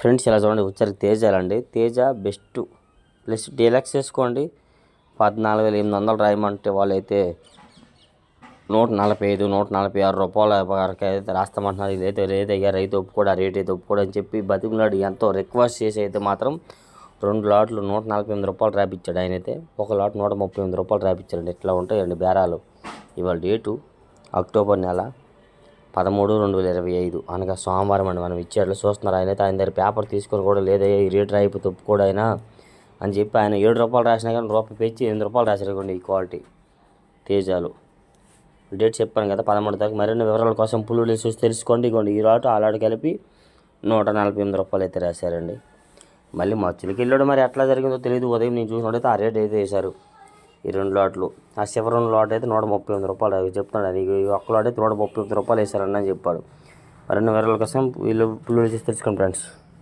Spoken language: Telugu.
ఫ్రెండ్స్ ఇలా చూడండి వచ్చరికి తేజాలండి తేజ బెస్ట్. ప్లస్ డీలక్స్ వేసుకోండి. పద్నాలుగు వేల ఎనిమిది వందలు రాయమంటే వాళ్ళైతే నూట నలభై ఐదు నూట నలభై ఆరు రూపాయల వరకు అయితే రాస్తామంటున్నారు. ఇదైతే రేట్ అయ్యా రైతు ఒప్పుకోడా రేట్ అయితే ఒప్పుకోడు అని చెప్పి బతికులాడు ఎంతో రిక్వెస్ట్ చేసి అయితే మాత్రం రెండు లాట్లు నూట నలభై ఎనిమిది రూపాయలు రాపిచ్చాడు ఆయన అయితే ఒక లాట్ నూట ముప్పై ఎనిమిది రూపాయలు రాపిచ్చాడండి. ఇట్లా ఉంటాయండి బేరాలు. ఇవాళ డేటు అక్టోబర్ నెల. పదమూడు రెండు వేల ఇరవై ఐదు. అనగా సోమవారం అండి మనం ఇచ్చేట్లు చూస్తున్నారు. ఆయన అయితే ఆయన దగ్గర పేపర్ తీసుకొని కూడా లేదయ్యా ఈ రేటు రాయిపోతే ఒప్పుకోడు అని చెప్పి ఆయన ఏడు రూపాయలు రాసినా కానీ రూపాయి పెంచి ఎనిమిది రూపాయలు రాసారు ఈ క్వాలిటీ తేజాలు. డేట్ చెప్పాను కదా పదమూడు తారీఖు. మరిన్ని వివరాల కోసం పుల్లులు చూసి తెలుసుకోండి. ఇగోండి ఈ లాటు ఆలాడు కలిపి నూట నలభై ఎనిమిది రూపాయలు అయితే రాశారండి. మళ్ళీ మా చిలికి వెళ్ళాడు మరి ఎట్లా జరిగిందో తెలియదు ఉదయం నేను చూసినట్టయితే ఆ రేట్ అయితే వేశారు. ఈ రెండు లాట్లు. ఆ చివరి రెండు లాట్ అయితే నూట ముప్పై ఎనిమిది రూపాయలు. అవి చెప్తున్నాడు. అది ఈ ఒక్క లాట్ అయితే నూట ముప్పై ఎనిమిది రూపాయలు వేశారని అని చెప్పాడు రెండు వివరాల కోసం వీళ్ళు పుల్లు చూసి తెలుసుకోండి ఫ్రెండ్స్